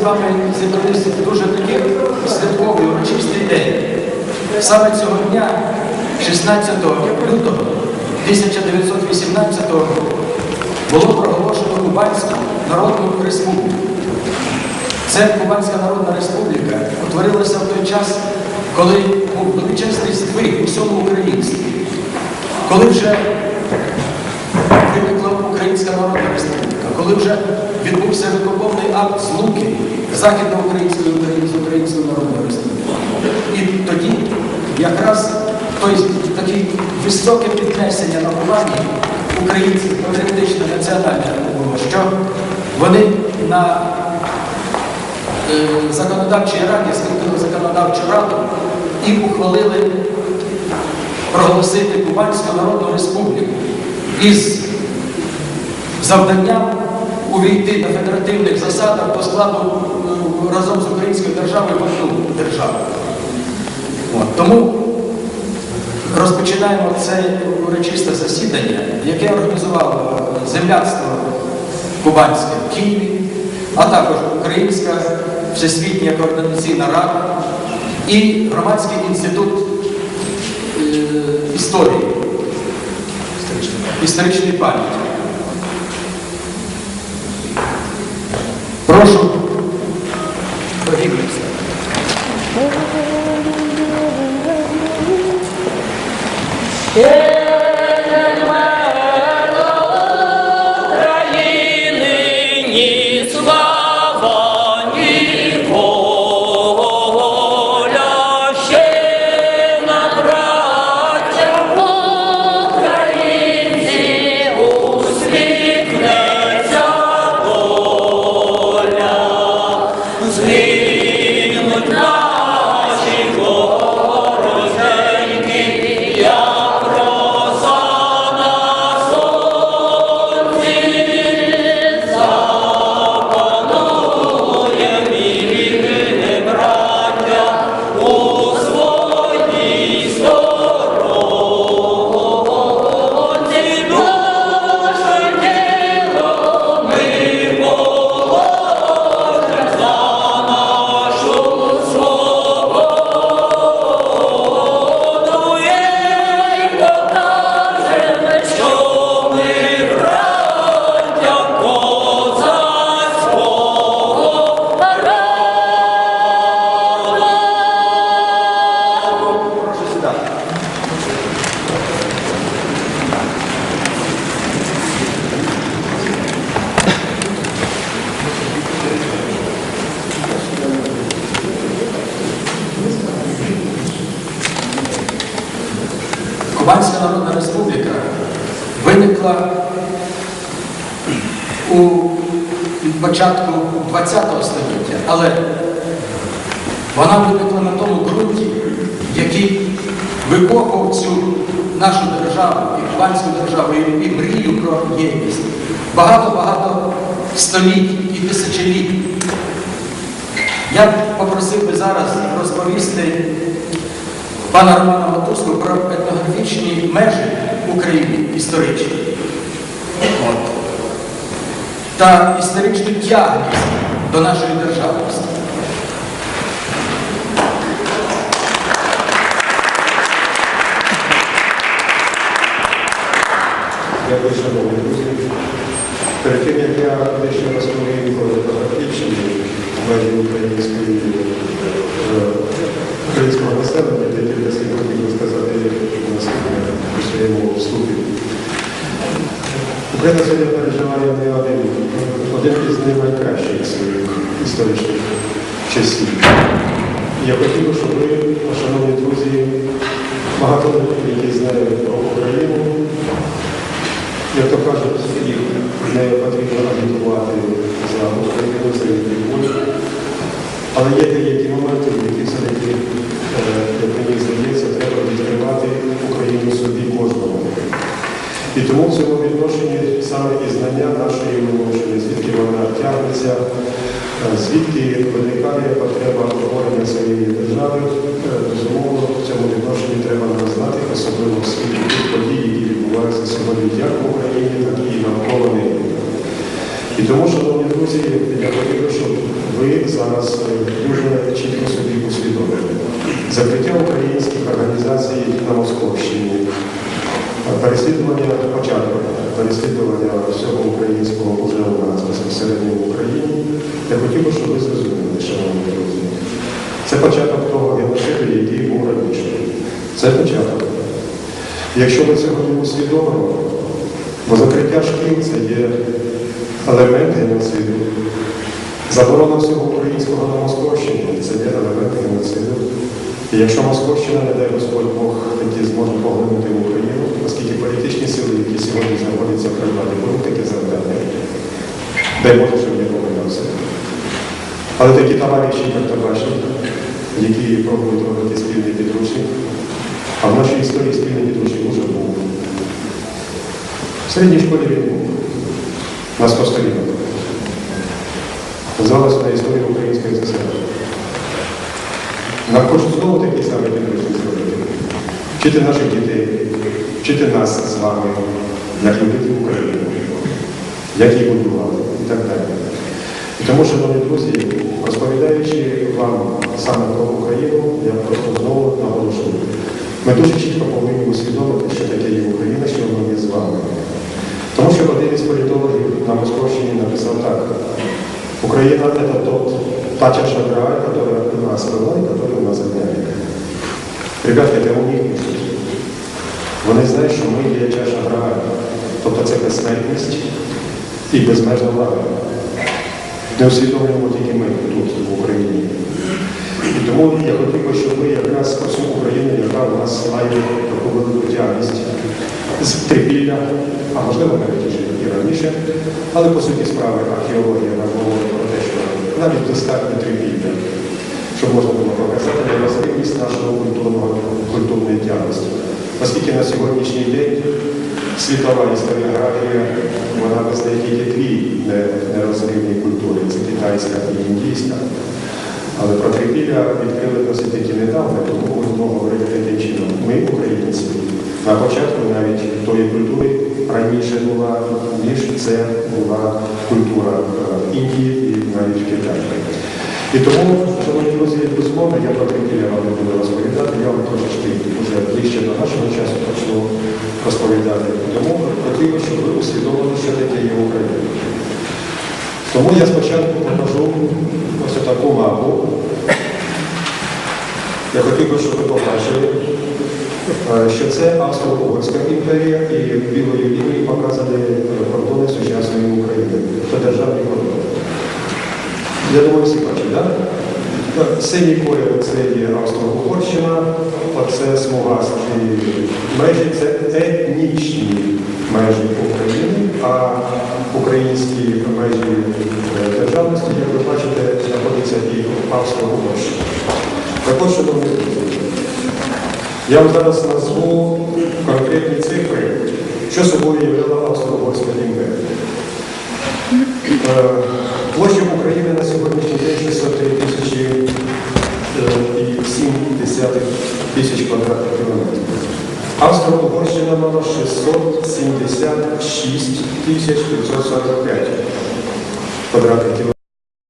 з вами зібралися в дуже такий святковий урочистий день. Саме цього дня, 16 лютого 1918 року, було проголошено Кубанську Народну Республіку. Це Кубанська Народна Республіка утворилася в той час, коли був величезний здвиг у всьому українстві, коли вже виникла Українська Народна Республіка, коли вже відбувся виконавний акт злуки Західноукраїнської України з Українською Народною Республікою. І тоді якраз той таке високе піднесення на Кубані українців патріотично національне було, що вони на е, законодавчій раді, скликали законодавчу раду і ухвалили проголосити Кубанську Народну Республіку із завданням увійти на федеративних засадах по складу разом з українською державою в одну державу. От, Тому розпочинаємо це урочисте засідання, яке організувало е, земляцтво Кубанське в Києві, а також Українська Всесвітня координаційна рада і Громадський інститут е, історії, історичної пам'яті. Прошу. України Кубанська Народна Республіка виникла у початку ХХ століття, але вона виникла на тому ґрунті, який викопав цю нашу державу, і Кубанську державу, і мрію про єдність. Багато-багато століть і тисячоліть. Я попросив би зараз розповісти пана Романа Матуску про етнографічні межі України історичні. От. Та історичну тягність до нашої державності. Дякую, шановні друзі. Перед тим, як я дещо розповім про етнографічні межі української, е, українського населення, декілька слів хотів би сказати наступне у своєму вступі. Україна сьогодні переживає не один, один із найкращих своїх історичних часів. Я хотів би, щоб ви, шановні друзі, багато людей, які знають про Україну, як то кажуть, їх не потрібно агітувати за Україну, за їх Але є деякі моменти, в які все-таки, е, як мені здається, треба відкривати Україну собі кожному. І тому в цьому відношенні саме і знання нашої Луганщини, звідки вона тягнеться, звідки виникає потреба обговорення своєї держави, е, безумовно, в цьому відношенні треба нам знати, особливо в світі тих подій, які відбуваються сьогодні як в Україні, так і навколо неї. І тому, шановні друзі, я хотів, щоб ви зараз е, дуже чітко собі усвідомили. Закриття українських організацій на Московщині, переслідування початку, переслідування всього українського уже у нас безпосередньо в Україні. Я хотів би, щоб ви зрозуміли, шановні друзі. Це початок того геноциду, який був раніше. Це початок. Якщо ви цього не усвідомимо, бо закриття шкіл це є елемент геноциду. Заборона всього українського на Московщині це є елемент геноциду. І якщо Московщина, не дай Господь Бог, таки зможе поглинути Україну, оскільки політичні сили, які сьогодні знаходяться в Карпаті, будуть таке завдання. Дай Боже, щоб не помилявся. Але такі товариші, як то бачите, які пробують робити спільний підручник, а в нашій історії спільний підручник вже був. В середній школі він був. На 100 сторінок. На історію Української ССР. Нам хочуть знову такий самий підручник зробити. Вчити наших дітей, вчити нас з вами, як любити Україну, як її будувати і так далі. І тому, шановні друзі, розповідаючи вам саме про Україну, я просто знову наголошую. Ми дуже чітко повинні усвідомити, що таке є Україна, що вона є з вами. Тому що один із політологів на Московщині написав так. Украина – это тот, та чаша Грааля, которая у нас была и которая у нас отняли. Ребята, это у них пишуть. вони знають, що ми є чаша Грааля. Тобто це безсмертність і безмежна влада. Не усвідомлюємо тільки ми тут, в Україні. І тому я хотів би, щоб ви якраз всю Україну, яка у нас має таку велику тягність з трипілля, а можливо навіть і раніше, але по суті справи археологія нам говорить про те, що навіть достатньо трипілля, щоб можна було показати невразливість нашого культурного культурної тягності. Оскільки на сьогоднішній день світова історіографія, вона визнає тільки дві не- нерозривні культури це китайська і індійська. Але про трипілля відкрили досить таки недавно, тому будемо говорити таким чином. Ми, українці, на початку навіть тої культури раніше була, ніж це була культура е, Індії і навіть Китаю. І тому, шановні друзі, безумовно, я про вам не буду розповідати, я вам трошечки вже ближче до нашого часу почну розповідати. Тому би, щоб ви усвідомили, що таке є Україна. Тому я спочатку покажу ось таку мапу. Я хотів би, щоб ви побачили, е, що це Австро-Угорська імперія і білою лінією показані е, кордони сучасної України. Це державні кордони. Я думаю, всі? Да? Синій колір це є Австро-Угорщина, оце смугасті межі, це етнічні межі України, а українські межі е, державності, як ви бачите, знаходяться і в Австро-Угорщині. Також, друзі, я вам зараз назву конкретні цифри, що собою являла Австро-Угорська імперія. Е, Площа України Мала 676 тисяч 545 квадратних кілометрів.